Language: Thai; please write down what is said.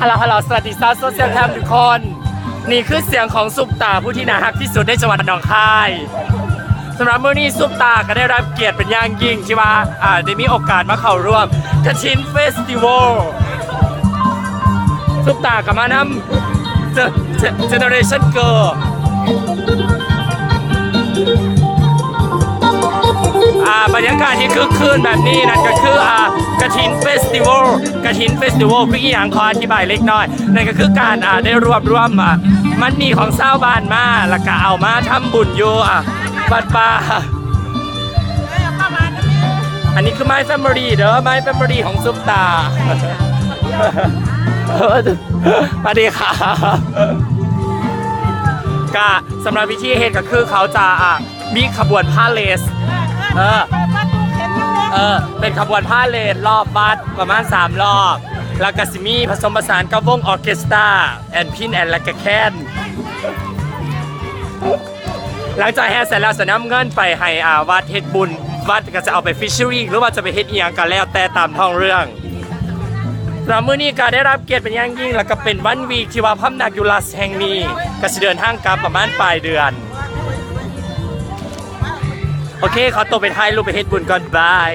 ฮัลโหลฮัลโหลสวัสดีซาโซเชียลแทมทุกคน นี่คือเสียงของซุปตาผู้ที่น่าฮักที่สุดในจังหวัดหนองคายสำหรับมื้อนี้ซุปตาก็ได้รับเกียรติเป็นอย่างยิ่งที่ว่าอ่าได้มีโอกาสมาเข้าร่วมกระชินเฟสติวัลซุปตากับมานำเจเนอเรชั่นเกิร์อ่าบรรยากาศที่คึกคืนแบบนี้นั่นก็คืออ่า กระถินเฟสติวัลกระถินเฟสติวัลคืออีหยังขออธิบายเล็กน้อยนั่นก็คือการอ่าได้รวบรวมอ่ามันนี่ของชาวบ้านมาแล้วก็เอามาทำบุญอยู่อะวัดป่าอันนี้คือ My Family เด้อ My Family ของซุปตาสวัสดีค่ะก็สำหรับวิธีเฮ็ดก็คือเขาจะอะมีขบวนพาเลส เออ เออ เป็นขบวนพาเลทรอบวัดประมาณ 3 รอบ แล้วก็สิมีผสมผสานกับวงออร์เคสตราแอนพินแอนและก็แคนหลังจากแห่เสร็จแล้วจะนำเงินไปให้อาวัดเฮ็ดบุญ วัดก็จะเอาไปฟิชเชอริงหรือว่าจะไปเฮ็ดอีหยังก็แล้วแต่ตามท้องเรื่องสำหรับมื้อนี้ก็ได้รับเกียรติเป็นอย่างยิ่ง แล้วก็เป็นวันวีคที่ว่าพำนักอยูรัสแห่งนี้ก็สิเดินทางกลับประมาณปลายเดือน โอเค ขอตัวไปถ่ายรูปไปเฮ็ดบุญก่อนบาย